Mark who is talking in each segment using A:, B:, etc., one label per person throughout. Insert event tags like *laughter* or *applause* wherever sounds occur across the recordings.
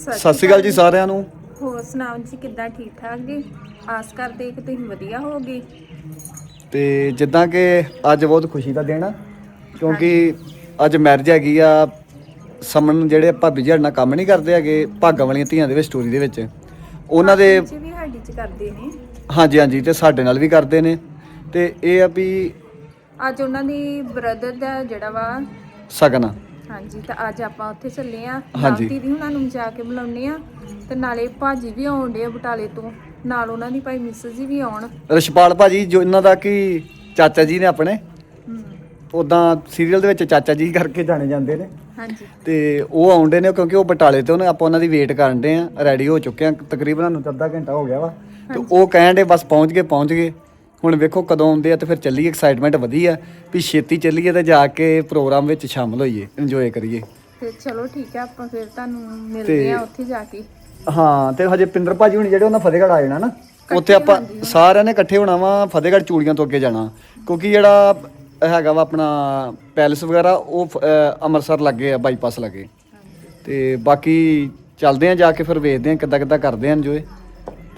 A: ਸਤਿ ਸ਼੍ਰੀ ਅਕਾਲ ਜੀ ਸਾਰਿਆਂ ਨੂੰ।
B: ਹੋਰ ਸੁਣਾਓ ਜੀ ਕਿੱਦਾਂ ਠੀਕ ਠਾਕ ਜੀ? ਆਸ ਕਰਦੇ ਕਿ ਤੁਸੀਂ ਵਧੀਆ ਹੋਗੇ
A: ਤੇ ਜਿੱਦਾਂ ਕਿ ਅੱਜ ਬਹੁਤ ਖੁਸ਼ੀ ਦਾ ਦਿਨ ਆ ਕਿਉਂਕਿ ਅੱਜ ਮੈਰਿਜ ਹੈਗੀ ਆ ਸਮਨ ਜਿਹੜੇ ਭਾਬੀ ਜੀ ਨਾਲ ਕੰਮ ਨਹੀਂ ਕਰਦੇ ਹੈਗੇ ਭਾਗਾਂ ਵਾਲੀਆਂ ਧੀਆਂ ਦੇ ਵਿੱਚ ਸਟੋਰੀ ਦੇ ਵਿੱਚ। ਉਹਨਾਂ ਦੇ
B: ਜੀ ਵੀ ਸਾਡੀ ਚ ਕਰਦੇ ਨੇ।
A: ਹਾਂਜੀ ਹਾਂਜੀ ਤੇ ਸਾਡੇ ਨਾਲ ਵੀ ਕਰਦੇ ਨੇ। ਤੇ ਇਹ ਆ ਵੀ
B: ਅੱਜ ਉਹਨਾਂ ਦੀ ਬ੍ਰਦਰ ਦਾ ਜਿਹੜਾ ਵਾ
A: ਸਗਨ
B: ਹਾਂਜੀ ਤਾਂ ਅੱਜ ਆਪਾਂ ਉੱਥੇ ਚੱਲੇ ਆ।
A: ਹਾਂਜੀ।
B: ਦੀਦੀ ਉਹਨਾਂ ਨੂੰ ਜਾ ਕੇ ਬੁਲਾਉਣੇ ਆ। ਤੇ ਨਾਲੇ ਭਾਜੀ ਵੀ ਆਉਣ ਡੇ ਆ ਬਟਾਲੇ ਤੋਂ। ਨਾਲ ਉਹਨਾਂ ਦੀ ਭਾਈ ਮਿਸਸ ਜੀ ਵੀ ਆਉਣ।
A: ਰਸ਼ਪਾਲ ਭਾਜੀ ਜੋ ਇਹਨਾਂ ਦਾ ਕੀ ਚਾਚਾ ਜੀ ਨੇ ਆਪਣੇ?
B: ਹਮ,
A: ਉਦਾਂ ਸੀਰੀਅਲ ਦੇ ਵਿੱਚ ਚਾਚਾ ਜੀ ਕਰਕੇ ਜਾਣੇ ਜਾਂਦੇ ਨੇ।
B: ਹਾਂਜੀ।
A: ਤੇ ਉਹ ਆਉਂਦੇ ਨੇ ਕਿਉਂਕਿ ਉਹ ਬਟਾਲੇ ਤੋਂ ਨੇ। ਆਪਾਂ ਉਹਨਾਂ ਦੀ ਵੇਟ ਕਰਨ ਦੇ ਆ। ਰੈਡੀ ਹੋ ਚੁੱਕੇ ਆ। ਤਕਰੀਬਨ ਸਾਨੂੰ ਅੱਧਾ ਘੰਟਾ ਹੋ ਗਿਆ ਵਾ। ਤੇ ਉਹ ਕਹਿਣ ਦੇ ਬਸ ਪਹੁੰਚ ਗਏ ਪਹੁੰਚ ਗਏ। ਹੁਣ ਵੇਖੋ ਕਦੋਂ ਆਉਂਦੇ ਆ ਤੇ ਫਿਰ ਚੱਲੀਏ ਐਕਸਾਈਟਮੈਂਟ ਵਧੀ ਆ ਵੀ ਛੇਤੀ ਚੱਲੀਏ ਤੇ ਜਾ ਕੇ ਪ੍ਰੋਗਰਾਮ ਵਿੱਚ ਸ਼ਾਮਲ ਹੋਈਏ ਇੰਜੋਏ ਕਰੀਏ।
B: ਤੇ ਚਲੋ ਠੀਕ ਹੈ ਆਪਾਂ ਫਿਰ ਤੁਹਾਨੂੰ ਮਿਲਦੇ ਆ ਉੱਥੇ ਜਾ ਕੇ।
A: ਹਾਂ ਤੇ ਹਜੇ ਪਿੰਦਰ ਭਾਜੀ ਹੁਣ ਜਿਹੜੇ ਉਹਨਾਂ ਫਤਿਹਗੜ੍ਹ ਆ ਜਾਣਾ ਨਾ ਉੱਥੇ ਆਪਾਂ ਸਾਰਿਆਂ ਨੇ ਇਕੱਠੇ ਹੋਣਾ ਵਾ ਫਤਿਹਗੜ੍ਹ ਚੂੜੀਆਂ ਤੋਂ ਅੱਗੇ ਜਾਣਾ। ਕਿਉਂਕਿ ਜਿਹੜਾ ਹੈਗਾ ਵਾ ਆਪਣਾ ਪੈਲਸ ਵਗੈਰਾ ਉਹ ਅੰਮ੍ਰਿਤਸਰ ਲੱਗੇ ਆ ਬਾਈਪਾਸ ਲੱਗੇ। ਤੇ ਬਾਕੀ ਚੱਲਦੇ ਆ ਜਾ ਕੇ ਫਿਰ ਵੇਖਦੇ ਆ ਕਿੱਦਾਂ ਕਿੱਦਾਂ ਕਰਦੇ ਆ ਇੰਜੋਏ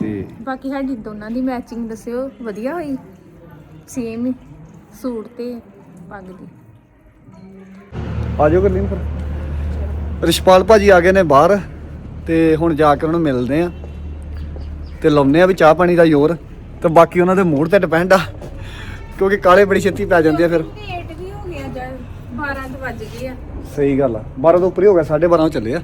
A: ਤੇ
B: ਬਾਕੀ ਸਾਡੀ ਦੋਨਾਂ ਦੀ ਮੈਚਿੰਗ ਦੱਸਿਓ ਵਧੀਆ ਹੋਈ? ਸੇਮ ਸੂਟ ਤੇ ਪੱਗ ਦੀ।
A: ਆ ਜਾਓ ਗਰਲੀਨ ਫਿਰ। ਰਿਸ਼ਪਾਲ ਭਾਜੀ ਆ ਗਏ ਨੇ ਬਾਹਰ ਤੇ ਹੁਣ ਜਾ ਕੇ ਉਹਨਾਂ ਨੂੰ ਮਿਲਦੇ ਆ। ਤੇ ਲਾਉਨੇ ਆ ਵੀ ਚਾਹ ਪਾਣੀ ਦਾ ਜ਼ੋਰ ਤੇ ਬਾਕੀ ਉਹਨਾਂ ਦੇ ਮੂਡ ਤੇ ਡਿਪੈਂਡ ਆ ਕਿਉਂਕਿ ਕਾਲੇ ਬੜੀ ਛੇਤੀ ਪੈ ਜਾਂਦੇ ਆ ਫਿਰ।
B: ਲੇਟ ਵੀ ਹੋ ਗਿਆ ਜਦ 12 ਕੁ ਵੱਜ ਗਏ ਆ।
A: ਸਹੀ ਗੱਲ ਆ 12 ਤੋਂ ਉੱਪਰ ਹੀ ਹੋ ਗਿਆ 12:30 ਚੱਲੇ ਆ।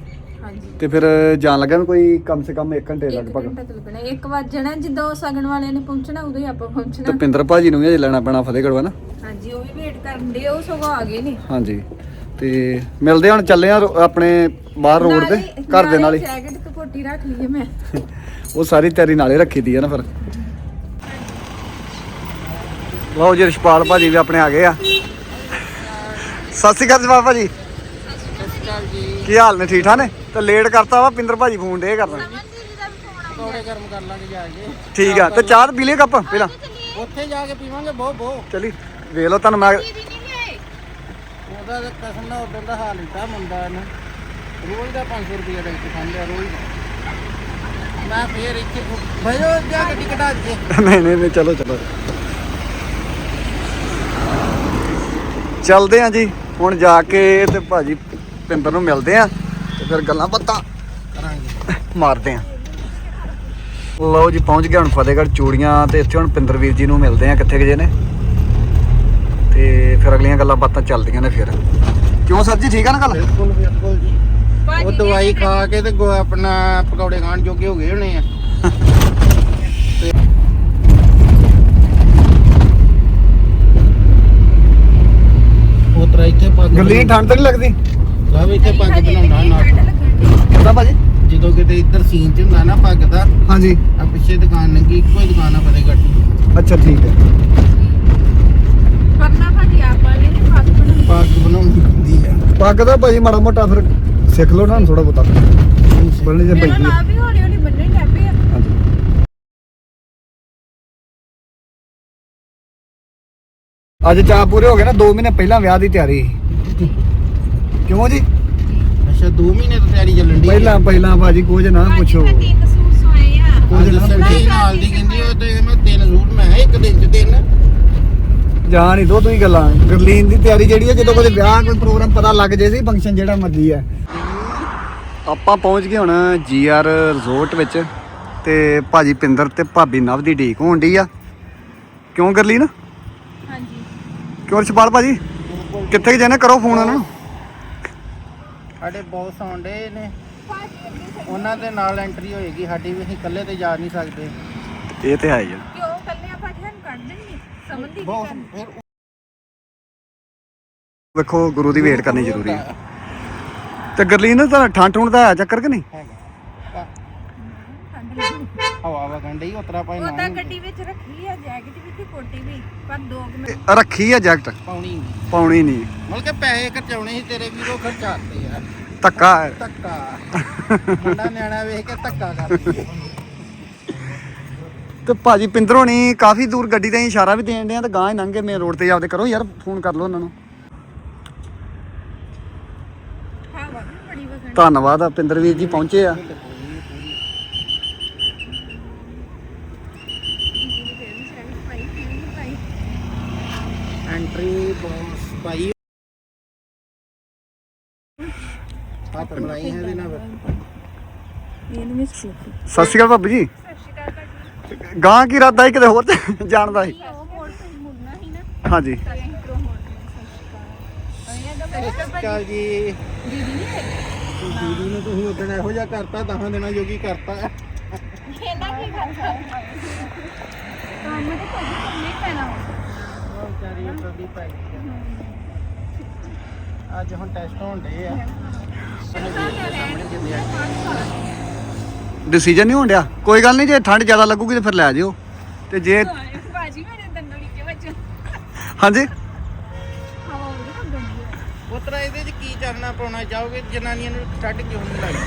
A: ਤੇ ਫਿਰ ਜਾਣ ਲੱਗਾ ਵੀ ਕੋਈ ਕਮ ਸੇ ਕਮ 1 ਘੰਟੇ
B: ਇੱਕ
A: ਲਗਭਗ।
B: ਘੰਟਾ ਤੇ ਲੱਗਣਾ 1 ਵਜਣਾ ਜਦੋਂ ਸਗਣ ਵਾਲਿਆਂ ਨੇ ਪਹੁੰਚਣਾ ਉਦੋਂ ਹੀ ਆਪਾਂ
A: ਤੇ
B: ਪਹੁੰਚਣਾ।
A: ਪਿੰਦਰ ਭਾਜੀ ਨੂੰ ਵੀ ਅਜੇ ਲੈਣਾ ਪੈਣਾ ਫਤਿਹਗੜ੍ਹ ਵਾ ਨਾ
B: ਹਾਂਜੀ ਉਹ ਵੀ ਵੇਟ ਕਰਨ ਦੇ ਉਹ ਸਗੋਂ ਆ ਗਏ ਨੇ।
A: ਹਾਂਜੀ ਤੇ ਮਿਲਦੇ ਆ ਹੁਣ ਚੱਲੇ ਆ ਆਪਣੇ ਬਾਹਰ ਰੋਡ ਤੇ ਘਰ ਦੇ ਨਾਲ ਹੀ
B: ਜੈਕਟ ਤੇ ਕੋਟੀ ਰੱਖ ਲਈਏ ਮੈਂ।
A: ਉਹ ਸਾਰੀ ਤਿਆਰੀ ਨਾਲੇ ਰੱਖੀ ਦੀ ਆ ਨਾ ਫਿਰ। ਲਓ ਜੀ ਰਿਸ਼ਪਾਲ ਭਾਜੀ ਵੀ ਆਪਣੇ ਆ ਗਏ ਆ। ਸਤਿ ਸ਼੍ਰੀ ਅਕਾਲ ਜਵਾਬ ਭਾਜੀ। ਕੀ ਹਾਲ ਨੇ? ਠੀਕ ਠਾਕ ਨੇ? ਤੇ ਲੇਟ ਕਰਤਾ ਵਾ ਪਿੰਦਰ ਭਾਜੀ ਫੋਨ ਡੇ ਕਰਦਾ
C: ਪਕੌੜੇ ਗਰਮ ਕਰ ਲਾਂਗੇ ਜਾ ਕੇ
A: ਠੀਕ ਆ ਤੇ ਚਾਹ ਪੀ ਲਈ ਕੱਪ? ਪਹਿਲਾਂ
C: ਉੱਥੇ ਜਾ ਕੇ ਪੀਵਾਂਗੇ ਬਹੁਤ ਬਹੁਤ।
A: ਚਲੀ ਵੇਖ ਲਓ ਤੁਹਾਨੂੰ ਮੈਂ
C: ਉਹਦਾ ਤਾਂ ਕਸਮ ਨਾਲ ਉਦੋਂ ਦਾ ਹਾਲ ਲਿੱਤਾ ਮੁੰਡਾ ਨੇ ਰੋਜ਼ ਦਾ 500 ਰੁਪਏ ਦੇ ਵਿੱਚ ਖਾਂਦਾ ਰੋਜ਼ ਦਾ। ਮੈਂ ਫੇਰ ਇੱਥੇ ਭਜੋ ਜਾ ਗੱਡੀ ਕਢਾ ਕੇ
A: ਨਹੀਂ ਨਹੀਂ ਨਹੀਂ ਚਲੋ ਚਲੋ। ਚੱਲਦੇ ਆ ਜੀ ਹੁਣ ਜਾ ਕੇ ਤੇ ਭਾਜੀ ਪਿੰਦਰ ਨੂੰ ਮਿਲਦੇ ਆ ਤੇ ਫਿਰ ਗੱਲਾਂ ਬਾਤਾਂ
C: ਕਰਾਂਗੇ।
A: ਮਾਰਦੇ ਆ। ਲਓ ਜੀ ਪਹੁੰਚ ਗਏ ਹੁਣ ਫਤਿਹਗੜ੍ਹ ਚੂੜੀਆਂ ਤੇ ਇੱਥੇ ਹੁਣ ਪਿੰਦਰ ਵੀਰ ਜੀ ਨੂੰ ਮਿਲਦੇ ਆ ਕਿੱਥੇ ਗਏ ਨੇ। ਤੇ ਫਿਰ ਅਗਲੀਆਂ ਗੱਲਾਂ ਬਾਤਾਂ ਚੱਲਦੀਆਂ ਨੇ ਫਿਰ। ਕਿਉਂ ਸਰ ਜੀ ਠੀਕ ਆ ਨਾ ਗੱਲ?
C: ਬਿਲਕੁਲ ਬਿਲਕੁਲ ਜੀ। ਉਹ ਦਵਾਈ ਖਾ ਕੇ ਤੇ ਆਪਣਾ ਪਕੌੜੇ ਖਾਣ ਜੋਗੇ ਹੋ ਗਏ ਹੋਣੇ ਆ। ਉਤਰਾ ਇੱਥੇ
A: ਗੱਲੀ ਠੰਡ ਤਾਂ ਨਹੀਂ ਲੱਗਦੀ?
C: ਲਵ ਇੱਥੇ ਪੱਗ ਬਣਾਉਣਾ ਨਾ
A: ਕਿੱਦਾਂ ਭਾਜੀ
C: ਜਦੋਂ ਕਿਤੇ ਇੱਧਰ ਸੀਨ ਚ ਹੁੰਦਾ ਨਾ ਪੱਗ ਦਾ
A: ਹਾਂਜੀ।
C: ਆ ਪਿੱਛੇ ਦੁਕਾਨ ਲੰਗੀ ਇੱਕੋ ਹੀ ਦੁਕਾਨ ਆ ਫਤਿਹਗੜ੍ਹ
A: ਅੱਛਾ ਠੀਕ ਹੈ।
B: ਪਰਨਾ ਭਾਜੀ ਆਪ ਵਾਲੇ ਨੇ ਖਾਸ ਬਣਾਉਣੀ
C: ਪੱਗ ਬਣਾਉਣੀ ਹੁੰਦੀ ਆ।
A: ਪੱਗ ਦਾ ਭਾਜੀ ਮਾੜਾ ਮੋਟਾ ਫਿਰ ਸਿੱਖ ਲਓ ਨਾ ਥੋੜਾ ਬਹੁਤਾ। ਬੰਨੇ ਜੇ
B: ਮੇਰਾ
A: ਭਾਈ।
B: ਨਾਮ ਵੀ ਹੌਲੀ ਹੌਲੀ ਬੰਨਣੇ ਲੱਪੇ ਆ।
A: ਹਾਂਜੀ। ਅੱਜ ਚਾਹ ਪੂਰੇ ਹੋ ਗਏ ਨਾ 2 ਮਹੀਨੇ ਪਹਿਲਾਂ ਵਿਆਹ ਦੀ ਤਿਆਰੀ ਸੀ। ਕਿਉਂ ਜੀ?
C: ਅੱਛਾ 2 ਮਹੀਨੇ ਤੋਂ ਤਿਆਰੀ ਚੱਲਣ ਦੀ
A: ਪਹਿਲਾਂ ਪਹਿਲਾਂ ਭਾਜੀ ਕੁਝ ਨਾ ਪੁੱਛੋ।
B: ਤਿੰਨ ਸੂਟ ਸਵਾਏ ਆ।
A: ਕੁਝ ਨਾ
C: ਸੰਡੀ ਨਾਲ ਦੀ ਕਹਿੰਦੀ ਉਹ ਤੇ ਮੈਂ ਤਿੰਨ ਸੂਟ ਮੈਂ ਕਿਹਾ ਇੱਕ ਦਿਨ ਚ ਤਿੰਨ।
A: ਜਾਣ ਨਹੀਂ ਦੋ ਤੁਸੀਂ ਗੱਲਾਂ। ਗਰਲੀਨ ਦੀ ਤਿਆਰੀ ਜਿਹੜੀ ਹੈ ਜਦੋਂ ਕੋਈ ਵਿਆਹ ਕੋਈ ਪ੍ਰੋਗਰਾਮ ਪਤਾ ਲੱਗ ਜੇ ਸੀ ਫੰਕਸ਼ਨ ਜਿਹੜਾ ਮਰਜ਼ੀ ਹੈ ਆਪਾਂ ਪਹੁੰਚ ਗਏ ਹੁਣ ਜੀਆਰ ਰਿਜ਼ੋਰਟ ਵਿੱਚ ਤੇ ਭਾਜੀ ਪਿੰਦਰ ਤੇ ਭਾਬੀ ਨਵ ਦੀ ਢੀਕ ਹੋਣ ਡਈ ਆ। ਕਿਉਂ ਗਰਲੀਨ?
B: ਹਾਂਜੀ।
A: ਕਿਉਂ ਰਛਪਾਲ ਭਾਜੀ? ਕਿੱਥੇ ਜਾਣਾ? ਕਰੋ ਫੋਨ ਉਹਨਾਂ। ਨੂੰ
C: ਸਾਡੇ ਬੌਸ ਆਉਂਦੇ ਨੇ। ਉਹਨਾਂ ਦੇ ਨਾਲ ਐਂਟਰੀ ਹੋਏਗੀ ਸਾਡੀ ਵੀ ਅਸੀਂ ਇਕੱਲੇ ਤੇ ਜਾ ਨਹੀਂ ਸਕਦੇ।
A: ਇਹ ਤੇ ਹੈ ਹੀ ਆ।
B: ਕਿਉਂ? ਕੱਲੇ ਆਪਾਂ ਠਹਿਰ ਕੱਢ ਦੇਣਗੇ ਸਮਝਦੀ
C: ਬਹੁਤ ਫਿਰ
A: ਵੇਖੋ ਗੁਰੂ ਦੀ ਵੇਟ ਕਰਨੀ ਜ਼ਰੂਰੀ ਹੈ। ਤੇ ਗਰਲੀਨ ਤਾਂ ਠੰਡ ਠੁੰਡ ਦਾ ਹੈ ਚੱਕਰ ਕਿ ਨਹੀਂ?
C: ਹੈਗਾ। ਹਵਾ ਵਗਣ ਡਈ ਉਤਰਾ ਪਾਈ
B: ਉਹ
C: ਨਾ
B: ਤਾਂ ਗੱਡੀ ਵਿੱਚ ਰੱਖੀ ਆ ਜੈਕਟ ਵੀ ਤੇ ਕੋਟੀ ਵੀ ਪਰ ਦੋ ਕੁ ਮਿੰਟ
A: ਇਹ ਰੱਖੀ ਆ ਜੈਕਟ
C: ਪਾਉਣੀ ਨਹੀਂ।
A: ਪਾਉਣੀ ਨਹੀਂ।
C: ਮਤਲਬ ਕਿ ਪੈਸੇ ਖਰਚਾਉਣੇ ਸੀ ਤੇਰੇ ਵੀਰੋ ਖਰਚਾਤੇ ਆ।
A: ਧੱਕਾ ਹੈ।
C: ਧੱਕਾ। ਮੁੰਡਾ ਨਿਆਣਾ ਵੇਖ ਕੇ ਧੱਕਾ ਕਰਦੀ
A: ਤੇ ਭਾਜੀ ਪਿੰਦਰੋਂ ਨਹੀਂ ਕਾਫੀ ਦੂਰ ਗੱਡੀ ਅਸੀਂ ਇਸ਼ਾਰਾ ਵੀ ਦੇਣ ਡਿਆ ਆ ਤੇ ਗਾਂ ਹੀ ਲੰਘੇ ਮੇਨ ਰੋਡ ਤੇ ਆਪਦੇ ਕਰੋ ਯਾਰ ਫੋਨ ਕਰ ਲਓ ਉਹਨਾਂ ਨੂੰ।
B: ਹਵਾ ਵੀ ਬੜੀ ਪਾਣੀ ਵਗਣ
A: ਧੰਨਵਾਦ ਆ ਪਿੰਦਰ ਵੀਰ ਜੀ ਪਹੁੰਚੇ ਆ।
C: ਐਂਟਰੀ ਬੌਸ ਭਾਈ। ਹੱਥ ਬਣਾਈ ਹੈ ਇਹਦੇ ਨਾਲ
B: ਇਹਨੂੰ ਮਿਸ ਕੀਤੀ
A: ਸਤਿ ਸ਼੍ਰੀ ਅਕਾਲ ਭਾਬੀ ਜੀ। ਗਾਂ ਕੀ ਇਰਾਦਾ ਹੈ ਕਿਤੇ ਹੋਰ ਤੇ ਜਾਣ ਦਾ ਸੀ?
B: ਉਹ ਮੋੜ ਤੇ ਮੁੜਨਾ ਹੀ ਨਾ।
A: ਹਾਂਜੀ।
C: ਕਾਲ ਜੀ
B: ਦੀਦੀ ਨਹੀਂ ਹੈਗੀ
C: ਦੀਦੀ ਨੂੰ ਤੁਸੀਂ ਉਦੋਂ ਇਹੋ ਜਿਹਾ ਕਰਤਾ ਦਹਾਂ ਦਿਨਾਂ ਜੋਗੀ ਕਰਤਾ।
B: ਇਹਨਾਂ ਕੀ ਕਰਦਾ ਕੰਮ ਤੇ ਕੋਈ ਕਰਨਾ ਹੀ ਪੈਣਾ।
C: ਉਹ ਵਿਚਾਰੀ ਉਦੋਂ ਦੀ ਪੈ ਗਈ ਆ। ਅੱਜ ਹੁਣ ਟੈਸਟ ਹੋਣ ਡੇ ਆ।
A: ਡਿਸੀਜਨ ਨਹੀਂ ਹੋਣ ਡਿਆ? ਕੋਈ ਗੱਲ ਨਹੀਂ ਜੇ ਠੰਡ ਜ਼ਿਆਦਾ ਲੱਗੂਗੀ ਤੇ ਫਿਰ ਲੈ ਜਿਓ। ਤੇ ਜੇ
B: ਬਾਜੀ ਮੇਰੇ ਦੰਦਾਂ ਨਿੱਕੇ ਵਿੱਚ।
A: ਹਾਂਜੀ?
B: ਹਵਾ ਉਹਦੇ ਕੋਲ ਗੰਦੀ ਹੈ
C: ਉਤਰਾ ਇਹਦੇ ਚ ਕੀ ਚਾਨਣਾ ਪਾਉਣਾ ਚਾਹੋਗੇ? ਜਨਾਨੀਆਂ ਨੂੰ ਠੱਡ ਕਿਉਂ ਨਹੀਂ ਲੱਗਦੀ?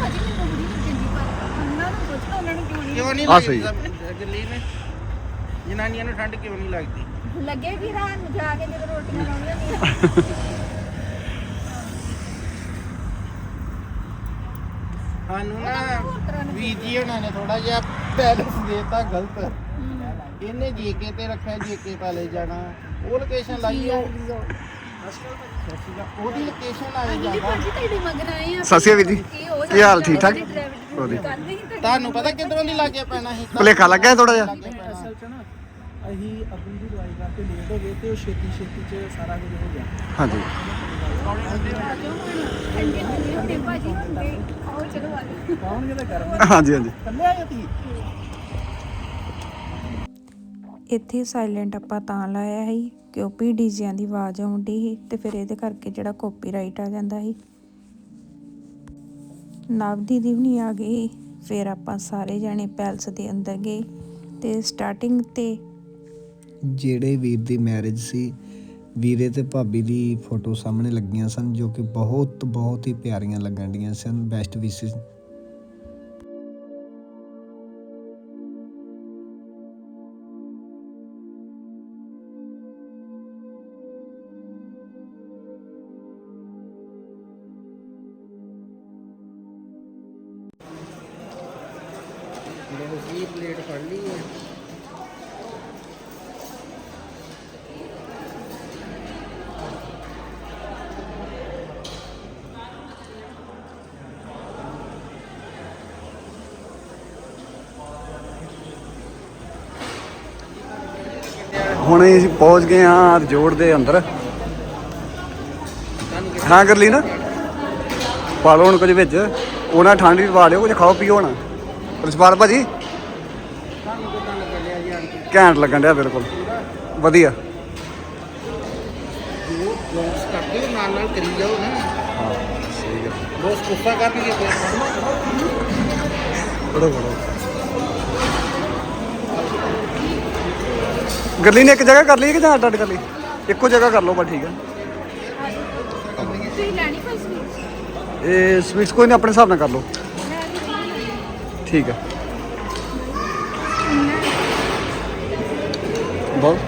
B: ਭਾਜੀ ਮੈਨੂੰ ਬੜੀ ਚੰਗੀ ਪਰ ਉਹਨਾਂ ਨੂੰ ਪੁੱਛੋ ਉਹਨਾਂ ਨੂੰ ਕਿਉਂ ਨਹੀਂ
C: ਕਿਉਂ ਨਹੀਂ
A: ਆ ਸਹੀ।
C: ਲੱਗਦੀ? ਦਿੱਲੀ ਨੇ ਜਨਾਨੀਆਂ ਨੂੰ ਠੰਡ ਕਿਉਂ ਨਹੀਂ ਲੱਗਦੀ?
B: ਲੱਗੇ ਵੀ ਰਾਤ ਨੂੰ ਜਾ ਕੇ ਜਦੋਂ ਰੋਟੀਆਂ ਲਾਉਣੀਆਂ ਨਹੀਂ
C: ਸਾਨੂੰ ਨਾ ਵੀਰ ਜੀ ਉਹਨਾਂ ਨੇ ਥੋੜਾ ਜਿਹਾ ਬੈਲੈਂਸ ਦੇਤਾ ਗਲਤ। ਇਹਨੇ ਜੀਕੇ ਤੇ ਰੱਖਿਆ ਜੀਕੇ ਪਾਲੇ ਜਾਣਾ। ਉਹ ਲੋਕੇਸ਼ਨ ਲਾਈ ਉਹ ਉਹਦੀ ਲੋਕੇਸ਼ਨ
B: ਜੀ
C: ਜਾਂਦਾ
B: ਭਾਜੀ ਤੁਹਾਡੇ ਮਗਰ ਆਏ ਆ।
A: ਸਤਿ ਸ਼੍ਰੀ ਅਕਾਲ ਜੀ।
B: ਹੋ
A: ਕੀ ਹਾਲ ਠੀਕ ਠਾਕ?
B: ਵਧੀਆ
C: ਤੁਹਾਨੂੰ ਪਤਾ ਕਿੱਧਰੋਂ ਦੀ ਲੱਗੇ ਪੈਣਾ ਸੀ?
A: ਭੁਲੇਖਾ ਲੱਗਿਆ ਥੋੜਾ ਜਿਹਾ।
D: ਅਸਲ ਚ ਨਾ ਅਸੀਂ ਅਬੂ ਦੀ ਦਵਾਈ ਕਰਕੇ ਲੇਟ ਹੋ ਗਏ ਤੇ ਉਹ ਛੇਤੀ ਛੇਤੀ ਚ ਸਾਰਾ ਕੁਝ ਹੋ ਗਿਆ।
A: ਹਾਂਜੀ।
D: ਕੌਣ
A: ਹਾਂਜੀ ਹਾਂਜੀ।
D: ਥੱਲੇ ਆ ਜਾਂਦੀ
E: ਇੱਥੇ ਸਾਇਲੈਂਟ ਆਪਾਂ ਤਾਂ ਲਾਇਆ ਸੀ ਕਿਉਂਕਿ ਡੀਜਿਆਂ ਦੀ ਆਵਾਜ਼ ਆਉਂਦੀ ਸੀ ਤੇ ਫਿਰ ਇਹਦੇ ਕਰਕੇ ਜਿਹੜਾ ਕਾਪੀਰਾਈਟ ਆ ਜਾਂਦਾ ਸੀ। ਨਵ ਦੀਦੀ ਵੀ ਆ ਗਈ ਫਿਰ ਆਪਾਂ ਸਾਰੇ ਜਾਣੇ ਪੈਲਸ ਦੇ ਅੰਦਰ ਗਏ ਤੇ ਸਟਾਰਟਿੰਗ ਤੇ
A: ਜਿਹੜੇ ਵੀਰ ਦੀ ਮੈਰਿਜ ਸੀ, ਵੀਰੇ ਤੇ ਭਾਬੀ ਦੀ ਫੋਟੋ ਸਾਹਮਣੇ ਲੱਗੀਆਂ ਸਨ, ਜੋ ਕਿ ਬਹੁਤ ਬਹੁਤ ਹੀ ਪਿਆਰੀਆਂ ਲੱਗਣ ਡੀਆਂ ਸਨ। ਬੈਸਟ ਵਿਸ਼ੇਸ
C: ਜੀ ਫੜ ਲਈ ਹੈ।
A: ਹੁਣ ਅਸੀਂ ਪਹੁੰਚ ਗਏ ਹਾਂ ਜੋੜ ਦੇ ਅੰਦਰ। ਹਾਂ ਕਰ ਲਈ ਨਾ। ਪਾ ਲਓ ਹੁਣ ਕੁਝ ਵਿੱਚ। ਉਹਨਾਂ ਠੰਡ ਵੀ ਪਾ ਲਿਓ ਕੁਝ ਖਾਓ ਪੀਓ ਹੁਣ। ਪ੍ਰਿੰਸੀਪਲ ਭਾਜੀ। ਘੈਂਟ ਲੱਗਣ ਡਿਆ ਬਿਲਕੁਲ। ਵਧੀਆ।
C: ਜੋ ਬੌਸ ਕਰਦੇ ਨਾਲ ਨਾਲ ਕਰੀ ਜਾਓ ਨਾ।
A: ਹਾਂ ਸਹੀ ਗੱਲ।
C: ਬੌਸ ਗੁੱਸਾ ਕਰਨਗੇ
A: ਬੜੋ ਬੜੋ ਗੱਲੀ ਨੇ ਇੱਕ ਜਗ੍ਹਾ ਕਰ ਲਈ ਕਿ ਜਾਂ ਅੱਡ ਅੱਡ ਕਰ ਲਈ? ਇੱਕੋ ਜਗ੍ਹਾ ਕਰ ਲਓ ਬਸ ਠੀਕ ਹੈ।
B: ਤੁਸੀਂ ਲੈਣੀ ਕੋਈ ਸਵੀਟ?
A: ਇਹ ਸਵੀਟਸ ਕੋਈ ਨਹੀਂ ਆਪਣੇ ਹਿਸਾਬ ਨਾਲ ਕਰ ਲਓ। ਠੀਕ ਹੈ। ਬਹੁਤ।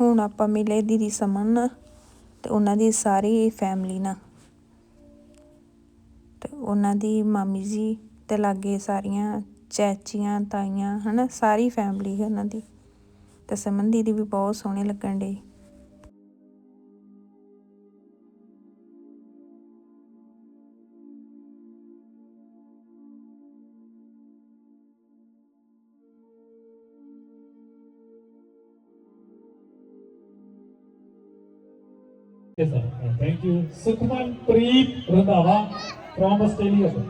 E: ਹੁਣ ਆਪਾਂ ਮਿਲੇ ਦੀਦੀ ਸਮਨ। ਨਾਲ ਅਤੇ ਉਹਨਾਂ ਦੀ ਸਾਰੀ ਫੈਮਿਲੀ ਨਾਲ। ਅਤੇ ਉਹਨਾਂ ਦੀ ਮਾਮੀ ਜੀ ਅਤੇ ਲਾਗੇ ਸਾਰੀਆਂ ਚਾਚੀਆਂ, ਤਾਈਆਂ ਹੈ ਨਾ ਸਾਰੀ ਫੈਮਿਲੀ ਹੈ ਉਹਨਾਂ ਦੀ। ਅਤੇ ਸਮਨ ਦੀਦੀ ਵੀ ਬਹੁਤ ਸੋਹਣੇ ਲੱਗਣ ਡੇ
F: Yes, sir. Uh, Thank you. Sukhman Preet Randhawa from Australia. sir.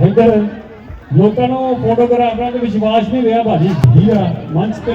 F: ਇੱਧਰ ਲੋਕਾਂ ਨੂੰ ਫੋਟੋਗ੍ਰਾਫਰਾਂ ਤੇ ਵਿਸ਼ਵਾਸ ਨਹੀਂ ਰਿਹਾ ਭਾਜੀ ਠੀਕ ਆ ਮੰਚ ਤੇ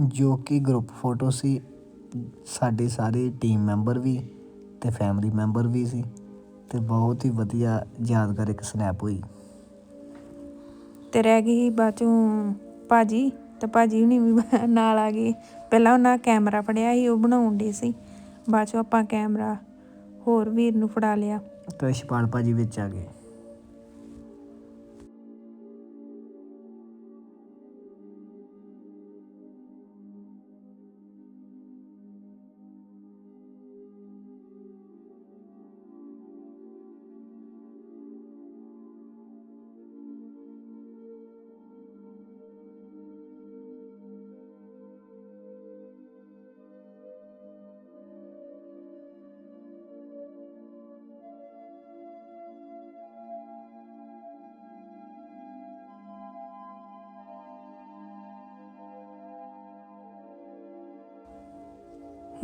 G: ਜੋ ਕਿ ਗਰੁੱਪ ਫੋਟੋ ਸੀ ਸਾਡੇ ਸਾਰੇ ਟੀਮ ਮੈਂਬਰ ਵੀ ਤੇ ਫੈਮਿਲੀ ਮੈਂਬਰ ਵੀ ਸੀ ਤੇ ਬਹੁਤ ਹੀ ਵਧੀਆ ਯਾਦਗਾਰ ਇੱਕ ਸਨੈਪ ਹੋਈ।
E: ਤੇ ਰਹਿ ਗਈ ਬਾਅਦ ਚੋਂ ਭਾਜੀ ਤੇ ਭਾਜੀ ਹੁਣੀ ਵੀ *laughs* ਨਾਲ ਆ ਗਏ। ਪਹਿਲਾਂ ਉਹਨਾਂ ਕੈਮਰਾ ਫੜਿਆ ਸੀ ਉਹ ਬਣਾਉਣ ਦੇ ਸੀ। ਬਾਅਦ ਚੋਂ ਆਪਾਂ ਕੈਮਰਾ ਹੋਰ ਵੀਰ ਨੂੰ ਫੜਾ ਲਿਆ।
G: ਤੇ ਸ਼ਪਾਲ ਭਾਜੀ ਵਿੱਚ ਆ ਗਏ।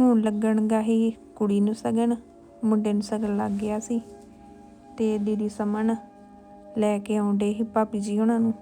E: ਹੁਣ ਲੱਗਣਗਾ ਹੀ ਕੁੜੀ ਨੂੰ ਸਗਨ ਮੁੰਡੇ ਨੂੰ ਸਗਨ ਲੱਗ ਗਿਆ ਸੀ। ਤੇ ਦੀਦੀ ਸਮਨ ਲੈ ਕੇ ਆਉਂਦੇ ਸੀ ਭਾਬੀ ਜੀ ਉਹਨਾਂ ਨੂੰ।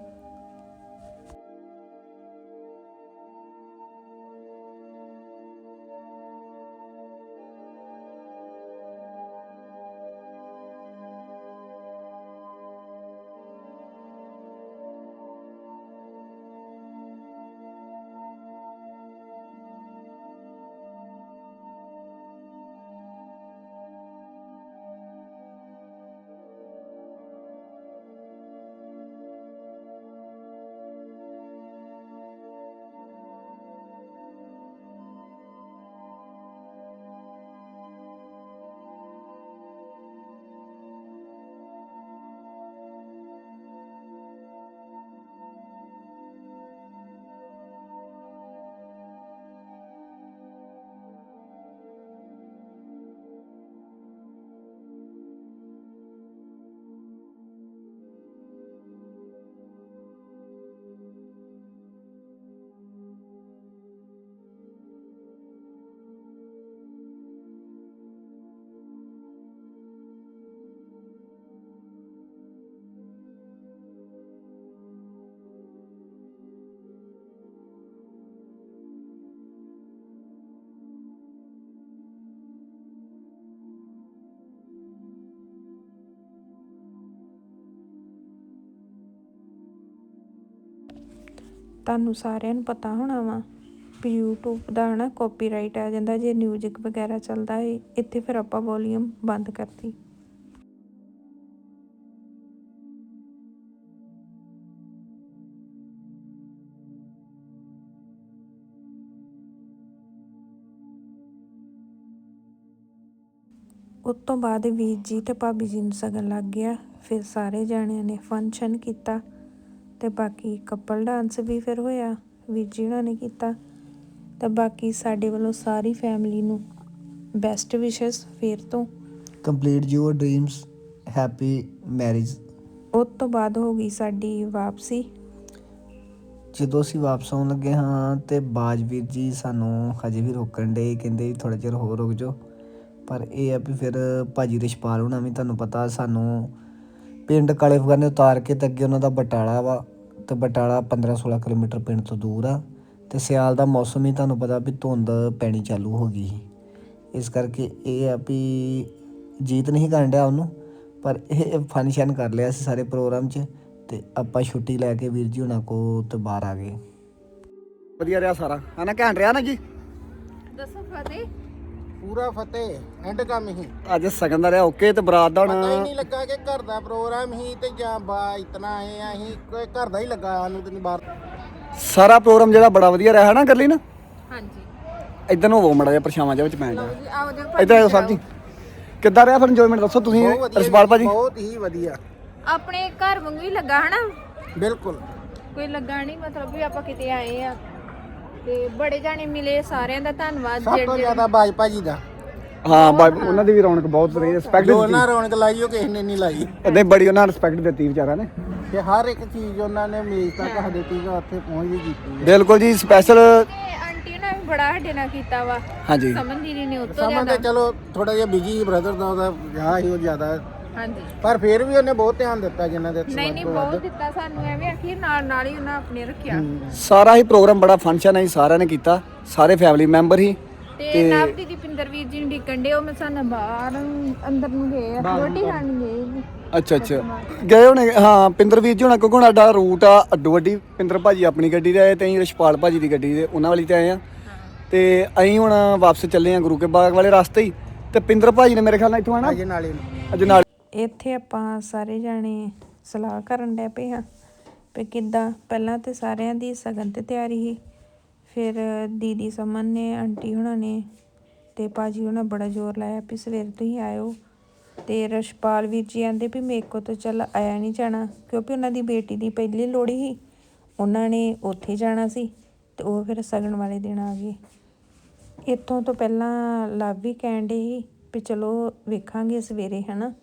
E: ਤੁਹਾਨੂੰ ਸਾਰਿਆਂ ਨੂੰ ਪਤਾ ਹੋਣਾ ਵਾ ਵੀ YouTube ਦਾ ਹਨਾ ਕਾਪੀਰਾਈਟ ਆ ਜਾਂਦਾ, ਜੇ ਮਿਊਜ਼ਿਕ ਵਗੈਰਾ ਚੱਲਦਾ ਹੈ ਇੱਥੇ ਫਿਰ ਆਪਾਂ ਵੋਲੀਅਮ ਬੰਦ ਕਰਤੀ। ਉਸ ਤੋਂ ਬਾਅਦ ਵੀਰ ਜੀ ਤੇ ਭਾਬੀ ਜੀ ਨੂੰ ਸਗਨ ਲੱਗ ਗਿਆ, ਫਿਰ ਸਾਰੇ ਜਾਣਿਆਂ ਨੇ ਫੰਕਸ਼ਨ ਕੀਤਾ। ਤੇ ਬਾਕੀ ਕਪਲ ਡਾਂਸ ਵੀ ਫਿਰ ਹੋਇਆ ਵੀਰ ਜੀ ਉਹਨਾਂ ਨੇ ਕੀਤਾ। ਤੇ ਬਾਕੀ ਸਾਡੇ ਵੱਲੋਂ ਸਾਰੀ ਫੈਮਿਲੀ ਨੂੰ ਬੈਸਟ ਵਿਸ਼ੇਸ ਫੇਰ ਤੋਂ।
G: Complete your dreams happy marriage
E: ਉਸ ਤੋਂ ਬਾਅਦ ਹੋ ਗਈ ਸਾਡੀ ਵਾਪਸੀ।
G: ਜਦੋਂ ਅਸੀਂ ਵਾਪਸ ਆਉਣ ਲੱਗੇ ਹਾਂ ਤੇ ਬਾਜ ਵੀਰ ਜੀ ਸਾਨੂੰ ਹਜੇ ਵੀ ਰੋਕਣ ਦੇ ਕਹਿੰਦੇ ਵੀ ਥੋੜਾ ਚਿਰ ਹੋਰ ਰੁਕ ਜਾਓ। ਪਰ ਇਹ ਆ ਵੀ ਫਿਰ ਭਾਜੀ ਰਿਸ਼ਪਾਲ ਹੋਣਾ ਵੀ ਤੁਹਾਨੂੰ ਪਤਾ ਸਾਨੂੰ ਪਿੰਡ ਕਾਲੇ ਫਗਾਨੇ ਉਤਾਰ ਕੇ ਤੇ ਅੱਗੇ ਉਹਨਾਂ ਦਾ ਬਟਾਲਾ ਵਾ। ਤੇ ਬਟਾਲਾ 15 16 ਕਿਲੋਮੀਟਰ ਪਿੰਡ ਤੋਂ ਦੂਰ ਆ। ਤੇ ਸਿਆਲ ਦਾ ਮੌਸਮ ਹੀ ਤੁਹਾਨੂੰ ਪਤਾ ਵੀ ਧੁੰਦ ਪੈਣੀ ਚਾਲੂ ਹੋ ਗਈ। ਇਸ ਕਰਕੇ ਇਹ ਆ ਵੀ ਜੀਤ ਨਹੀਂ ਕਰਨ ਡਿਆ ਉਹਨੂੰ ਪਰ ਇਹ ਫੰਕਸ਼ਨ ਕਰ ਲਿਆ ਸੀ ਸਾਰੇ ਪ੍ਰੋਗਰਾਮ 'ਚ ਤੇ ਆਪਾਂ ਛੁੱਟੀ ਲੈ ਕੇ ਵੀਰ ਜੀ ਹੁਣਾਂ ਕੋ ਤੇ ਬਾਹਰ ਆ ਗਏ।
A: ਵਧੀਆ ਰਿਹਾ ਸਾਰਾ। ਹਨਾ ਘੈਂਟ ਰਿਹਾ ਨਾ ਜੀ?
B: ਦੱਸੋ ਫਤਿਹ।
C: ਪੂਰਾ ਫਤਿਹ ਐਂਡ ਕੰਮ ਹੀ।
A: ਅੱਜ ਸਗਨ ਦਾ ਰਿਹਾ ਓਕੇ ਤੇ ਬਰਾਤ ਦਾ
C: ਪਤਾ ਹੀ
A: ਹੁਣ
C: ਨਹੀਂ ਲੱਗਾ ਕਿ ਘਰ ਦਾ ਪ੍ਰੋਗਰਾਮ ਹੀ ਤੇ ਜਾਂ ਬਾ ਇਤਨਾ ਆਏ ਆ ਅਸੀਂ ਕੋਈ ਘਰ ਦਾ ਹੀ ਲੱਗਾ ਸਾਨੂੰ ਤੇ ਨਹੀਂ ਬਾਹਰ।
A: ਸਾਰਾ ਪ੍ਰੋਗਰਾਮ ਜਿਹੜਾ ਬੜਾ ਵਧੀਆ ਰਿਹਾ ਹੈ ਨਾ ਗੱਲੀ ਨਾ?
B: ਹਾਂਜੀ।
A: ਇਦਾਂ ਨੂੰ ਹੋਵੋ ਮੜਾ ਜਿਹਾ ਪਰਛਾਵਾਂ ਜਿਹਾ ਵਿੱਚ ਮੈਂ ਜਾ।
B: ਜੀ ਆਓ ਜੀ
A: ਇਧਰ ਆਓ ਸਾਹਿਬ ਜੀ। ਕਿੱਦਾਂ ਰਿਹਾ ਫਿਰ ਇੰਜੋਇਮੈਂਟ ਦੱਸੋ ਤੁਸੀਂ
C: ਬਹੁਤ ਵਧੀਆ
A: ਰਸਪਾਲ ਭਾਜੀ?
C: ਬਹੁਤ ਹੀ ਵਧੀਆ।
B: ਆਪਣੇ ਘਰ ਵਾਂਗੂ ਹੀ ਲੱਗਾ ਹਨਾ
C: ਬਿਲਕੁਲ।
B: ਕੋਈ ਲੱਗਾ ਨਹੀਂ ਮਤਲਬ ਵੀ ਆਪਾਂ ਕਿਤੇ ਆਏ ਆ। ਤੇ ਬੜੇ ਜਾਣੇ ਮਿਲੇ ਸਾਰਿਆਂ ਦਾ ਧੰਨਵਾਦ
C: ਸਭ ਤੋਂ
B: ਜਿਹੜੇ
C: ਜ਼ਿਆਦਾ ਬਾਜ ਭਾਜੀ ਦਾ।
A: ਹਾਂ ਬਾ- ਉਹਨਾਂ ਦੀ ਵੀ ਰੌਣਕ ਬਹੁਤ ਰਹੀ ਰਿਸਪੈਕਟ
C: ਜੋ
A: ਦਿੱਤੀ
C: ਉਹਨਾਂ ਰੌਣਕ ਲਾਈ ਉਹ ਕਿਸੇ ਨੇ ਨਹੀਂ ਲਾਈ।
A: ਨਹੀਂ ਬੜੀ ਉਹਨਾਂ ਰਿਸਪੈਕਟ ਦਿੱਤੀ ਵਿਚਾਰਾ ਨੇ।
C: ਤੇ ਹਰ ਇੱਕ ਚੀਜ਼ ਉਹਨਾਂ ਨੇ ਮੇਜ਼ ਤੱਕ ਸਾਡੇ ਤੀਕ ਉੱਥੇ ਪਹੁੰਚ ਵੀ ਕੀਤੀ ਹੈ
A: ਬਿਲਕੁਲ ਜੀ ਸਪੈਸ਼ਲ
B: ਤੇ ਆਂਟੀ ਨੇ ਵੀ ਬੜਾ ਸਾਡੇ ਨਾਲ ਕੀਤਾ ਵਾ।
A: ਹਾਂਜੀ।
B: ਸਮਨ ਦੀਦੀ ਨੇ ਉਤੋਂ
C: ਸਮਾਂ
B: ਜ਼ਿਆਦਾ।
C: ਤੇ ਚਲੋ ਥੋੜਾ ਜਿਹਾ ਬਿਜ਼ੀ ਬ੍ਰਦਰ ਦਾ ਉਹਦਾ ਵਿਆਹ ਹੀ ਉਹ ਜ਼ਿਆਦਾ
B: ਹਾਂਜੀ।
C: ਪਰ ਫਿਰ ਵੀ ਉਹਨੇ ਬਹੁਤ ਧਿਆਨ ਦਿੱਤਾ ਜਿਨ੍ਹਾਂ ਦੇ
B: ਨਹੀਂ ਨਹੀਂ ਬਹੁਤ ਦਿੱਤਾ ਸਾਨੂੰ ਐਵੇਂ ਆਖੀ ਨਾਲ ਨਾਲ ਹੀ ਉਹਨਾਂ ਆਪਣੇ ਰੱਖਿਆ।
A: ਸਾਰਾ ਹੀ ਪ੍ਰੋਗਰਾਮ ਬੜਾ ਫੰਕਸ਼ਨ ਹੈ ਸਾਰਿਆਂ ਨੇ ਕੀਤਾ ਸਾਰੇ ਫੈਮਿਲੀ ਮੈਂਬਰ ਹੀ।
B: ਤੇ ਨਵ ਦੀਦੀ ਪਿੰਦਰਵੀਰ ਜੀ ਨੂੰ ਡਿੱਕਣ ਦੇ ਉਹ ਮੈਂ ਸਾਨੂੰ ਬਾਹਰ ਅੰਦਰ ਨੂੰ ਗਏ ਆ ਰੋਟੀ ਖਾਣ ਗਏ।
A: ਅੱਛਾ ਅੱਛਾ। ਗਏ ਹੋਣੇ ਹਾਂ ਪਿੰਦਰਵੀਰ ਜੀ ਹੋਣਾ ਕਿਉਂਕਿ ਹੁਣ ਸਾਡਾ ਰੂਟ ਆ ਅੱਡੋ ਅੱਡੀ। ਪਿੰਦਰ ਭਾਜੀ ਆਪਣੀ ਗੱਡੀ ਦੇ ਆਏ ਤੇ ਅਸੀਂ ਰਸ਼ਪਾਲ ਭਾਜੀ ਦੀ ਗੱਡੀ ਦੇ ਉਹਨਾਂ ਵਾਲੀ ਤੇ ਆਏ ਆ। ਤੇ ਅਸੀਂ ਹੁਣ ਵਾਪਸ ਚੱਲੇ ਆ ਗੁਰੂ ਕੇ ਬਾਗ ਵਾਲੇ ਰਸਤੇ ਹੀ। ਤੇ ਪਿੰਦਰ ਭਾਜੀ ਨੇ ਮੇਰੇ ਖਿਆਲ ਨਾਲ ਇੱਥੋਂ ਆਣਾ
C: ਅਜੇ ਨਾਲੇ ਨੂੰ
A: ਅੱਜ ਨਾਲ
E: ਇੱਥੇ ਆਪਾਂ ਸਾਰੇ ਜਾਣੇ ਸਲਾਹ ਕਰਨ ਡੈ ਪਏ ਹਾਂ ਵੀ ਕਿੱਦਾਂ ਪਹਿਲਾਂ ਤੇ ਸਾਰਿਆਂ ਦੀ ਸਗਨ ਤੇ ਤਿਆਰੀ ਸੀ, ਫਿਰ ਦੀਦੀ ਸਮਨ ਨੇ, ਆਂਟੀ ਹੁਣਾਂ ਨੇ ਤੇ ਪਾਜੀ ਹੁਣਾਂ ਬੜਾ ਜ਼ੋਰ ਲਾਇਆ ਵੀ ਸਵੇਰ ਤੁਸੀਂ ਆਇਓ ਤੇ ਰਸ਼ਪਾਲ ਵੀਰ ਜੀ ਆਂਦੇ ਵੀ ਮੇਰੇ ਕੋ ਤਾਂ ਚੱਲ ਆਇਆ ਨਹੀਂ ਜਾਣਾ ਕਿਉਂਕਿ ਉਹਨਾਂ ਦੀ ਬੇਟੀ ਦੀ ਪਹਿਲੀ ਲੋਹੜੀ ਸੀ, ਉਹਨਾਂ ਨੇ ਉੱਥੇ ਜਾਣਾ ਸੀ ਤੇ ਉਹ ਫਿਰ ਸਗਨ ਵਾਲੇ ਦਿਨ ਆ ਗਏ। ਇੱਥੋਂ ਤੋਂ ਪਹਿਲਾਂ ਲਵ ਵੀ ਕਹਿਣ ਡੇ ਸੀ ਵੀ ਚਲੋ ਵੇਖਾਂਗੇ ਸਵੇਰੇ, ਹਨਾ?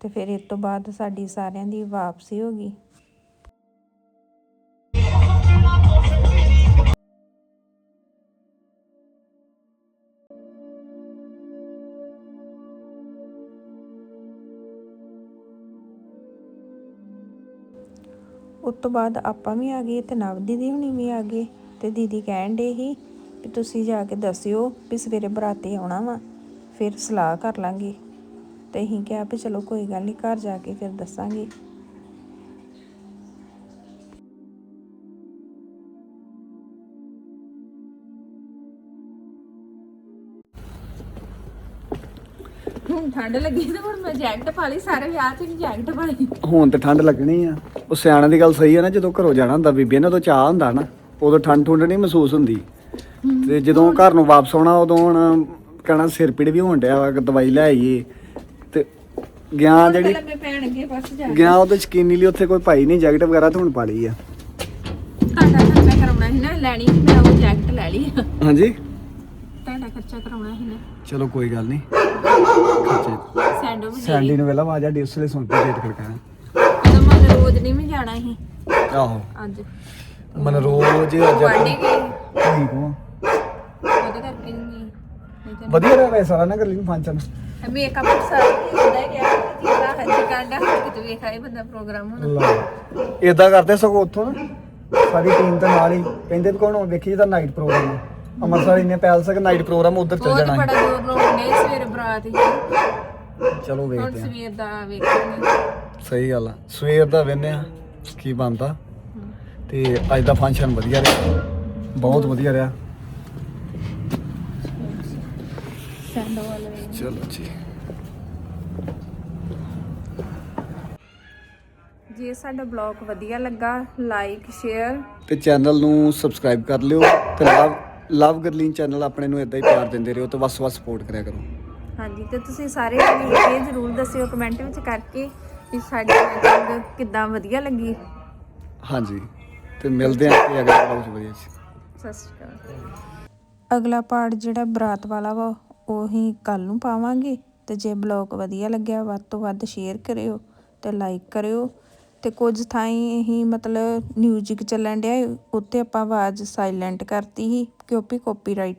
E: ਤੇ ਫਿਰ ਇਸ ਤੋਂ ਬਾਅਦ ਸਾਡੀ ਸਾਰਿਆਂ ਦੀ ਵਾਪਸੀ ਹੋ ਗਈ। ਉਸ ਤੋਂ ਬਾਅਦ ਆਪਾਂ ਵੀ ਆ ਗਏ ਤੇ ਨਵ ਦੀਦੀ ਹੁਣੀ ਵੀ ਆ ਗਏ ਤੇ ਦੀਦੀ ਕਹਿਣ ਡੇ ਸੀ ਵੀ ਤੁਸੀਂ ਜਾ ਕੇ ਦੱਸਿਓ ਵੀ ਸਵੇਰੇ ਬਰਾਤੇ ਆਉਣਾ ਵਾ, ਫਿਰ ਸਲਾਹ ਕਰ ਲਾਂਗੇ। ਤੇ ਅਸੀਂ ਕਿਹਾ ਵੀ ਚਲੋ ਕੋਈ ਗੱਲ ਨਹੀਂ ਘਰ ਜਾ ਕੇ ਫਿਰ ਦੱਸਾਂਗੇ।
B: ਹੁਣ ਠੰਡ ਲੱਗੀ ਤੇ ਹੁਣ ਮੈਂ ਜੈਕਟ ਪਾ ਲਈ ਸਾਰੇ ਵਿਆਹ 'ਚ ਨਹੀਂ ਜੈਕਟ ਪਾਈ।
A: ਹੁਣ ਤੇ ਠੰਡ ਲੱਗਣੀ ਆ। ਉਹ ਸਿਆਣਿਆਂ ਦੀ ਗੱਲ ਸਹੀ ਹੈ ਨਾ ਜਦੋਂ ਘਰੋਂ ਜਾਣਾ ਹੁੰਦਾ ਬੀਬੀਆਂ ਨੇ ਤਾਂ ਚਾਹ ਹੁੰਦਾ ਨਾ ਉਦੋਂ ਠੰਡ ਠੁੰਡ ਨਹੀਂ ਮਹਿਸੂਸ ਹੁੰਦੀ। ਤੇ ਜਦੋਂ ਘਰ ਨੂੰ ਵਾਪਸ ਆਉਣਾ ਉਦੋਂ ਹੁਣ ਕਹਿਣਾ ਸਿਰ ਪੀੜ ਵੀ ਹੋਣ ਡਿਆ ਵਾ ਕਿ ਦਵਾਈ ਲੈ ਆਈਏ। ਗਿਆ ਜਿਹੜੀ
B: ਲੱਗੇ ਪੈਣਗੇ ਬਸ ਜਾ
A: ਗਿਆ ਉਹਦੇ ਸ਼ਕੀਨੀ ਲਈ ਉੱਥੇ ਕੋਈ ਭਾਈ ਨਹੀਂ ਜੈਕਟ ਵਗੈਰਾ ਤਾਂ ਹੁਣ ਪਾ ਲਈ ਆ।
B: ਤੁਹਾਡਾ ਖਰਚਾ ਕਰਾਉਣਾ ਸੀ ਨਾ ਲੈਣੀ ਸੀ ਮੈਂ ਉਹ ਜੈਕਟ ਲੈ ਲਈ
A: ਹਾਂਜੀ?
B: ਤੁਹਾਡਾ ਖਰਚਾ ਕਰਾਉਣਾ ਸੀ ਨਾ।
A: ਚਲੋ ਕੋਈ ਗੱਲ ਨਹੀਂ। ਖਰਚੇ
B: ਸੈਂਡੋ ਵੀ
A: ਸੈਂਡੀ ਨੂੰ ਵੇਲਾ ਆਵਾਜ਼ ਆ ਡੀਸਲੇ ਸੁਣ ਕੇ ਡੇਟ ਖੜਕਾਇਆ।
B: ਜਦੋਂ ਮੈਂ ਰੋਜ਼ ਨਹੀਂ ਮੈਂ ਜਾਣਾ ਸੀ।
A: ਆਹੋ।
B: ਅੱਜ।
A: ਮਨ ਰੋਜ਼ ਅੱਜ
B: ਵਾਂਡੇ ਗਏ
A: ਠੀਕ ਹੋ
B: ਉਹਦੇ ਕਰਕੇ ਨਹੀਂ। ਨਹੀਂ ਤਾਂ
A: ਵਧੀਆ ਰਿਹਾ ਵੈਸਾ ਸਾਰਾ ਨਾ ਕਰ ਲਈ ਫੰਕਸ਼ਨ
B: ਮੇਕਅਪ ਸਾਰਾ ਹੁੰਦਾ ਗਿਆ। ਹੱਥ ਕਾਂਡਾ ਕਿਤੇ ਵੇਖਾ ਇਹ ਬੰਦਾ ਪ੍ਰੋਗਰਾਮ ਹੋਣਾ।
A: ਇਦਾਂ ਕਰਦੇ ਸਗੋਂ ਉੱਥੋਂ ਨਾ ਸਾਰੀ ਟੀਮ ਤੇ ਨਾਲ ਹੀ ਕਹਿੰਦੇ ਵੀ ਕੌਣ ਵੇਖੀ ਜਿਹਦਾ ਨਾਈਟ ਪ੍ਰੋਗਰਾਮ ਹੈ ਅੰਮ੍ਰਿਤਸਰ ਇੰਨੇ ਪੈਲਸ ਨਾਈਟ ਪ੍ਰੋਗਰਾਮ ਉਧਰ ਚੱਲ
B: ਬਹੁਤ
A: ਜਾਣਾ
B: ਬੜਾ ਸਵੇਰ ਬਰਾਤ ਹੀ।
A: ਚਲੋ
B: ਹੁਣ
A: ਵੇਖਦੇ ਆ
B: ਸਵੇਰ ਦਾ ਵੇਖਾਂਗੇ।
A: ਸਹੀ ਗੱਲ ਆ। ਸਵੇਰ ਦਾ ਵੇਨੇ ਆ ਕੀ ਬਣਦਾ। ਤੇ ਅੱਜ ਦਾ ਫੰਕਸ਼ਨ ਵਧੀਆ ਰਿਹਾ। ਬਹੁਤ ਵਧੀਆ ਰਿਹਾ।
B: ਸੈਂਡੋ
A: ਚਲੋ ਜੀ।
B: ਜੇ ਸਾਡਾ ਬਲੌਗ ਵਧੀਆ ਲੱਗਾ ਲਾਈਕ ਸ਼ੇਅਰ
A: ਤੇ ਚੈਨਲ ਨੂੰ ਸਬਸਕ੍ਰਾਈਬ ਕਰ ਲਿਓ ਤੇ ਲਵ ਲਵ ਗਰਲੀਨ ਚੈਨਲ ਆਪਣੇ ਨੂੰ ਇਦਾਂ ਹੀ ਪਿਆਰ ਦਿੰਦੇ ਰਹੋ ਤੇ ਵਸ ਵਸ ਸਪੋਰਟ ਕਰਿਆ ਕਰੋ।
B: ਹਾਂਜੀ ਤੇ ਤੁਸੀਂ ਸਾਰੇ ਜਣੇ ਇਹ ਜ਼ਰੂਰ ਦੱਸਿਓ ਕਮੈਂਟ ਵਿੱਚ ਕਰਕੇ ਕਿ ਸਾਡੀ ਮੈਚਿੰਗ ਕਿੱਦਾਂ ਵਧੀਆ ਲੱਗੀ।
A: ਹਾਂਜੀ ਤੇ ਮਿਲਦੇ ਆਂ ਤੇ ਅਗਲੇ ਬਲੌਗ 'ਚ ਵਧੀਆ ਜੀ।
B: ਸਤਿ ਸ਼੍ਰੀ ਅਕਾਲ।
E: ਅਗਲਾ ਪਾਰਟ ਜਿਹੜਾ ਬਰਾਤ ਵਾਲਾ ਵਾ ਉਹੀ ਕੱਲ ਨੂੰ ਪਾਵਾਂਗੇ। ਤੇ ਜੇ ਬਲੌਗ ਵਧੀਆ ਲੱਗਿਆ ਵੱਧ ਤੋਂ ਵੱਧ ਸ਼ੇਅਰ ਕਰਿਓ ਤੇ ਲਾਈਕ ਕਰਿਓ। ਤੇ ਕੁਝ ਥਾਈਂ ਹੀ ਮਤਲਬ ਮਿਊਜ਼ਿਕ ਚੱਲਣ ਡਿਆ ਉੱਤੇ ਆਪਾਂ ਆਵਾਜ਼ ਸਾਇਲੈਂਟ ਕਰਤੀ ਸੀ, ਕਿਉਂਕਿ ਕਾਪੀਰਾਈਟ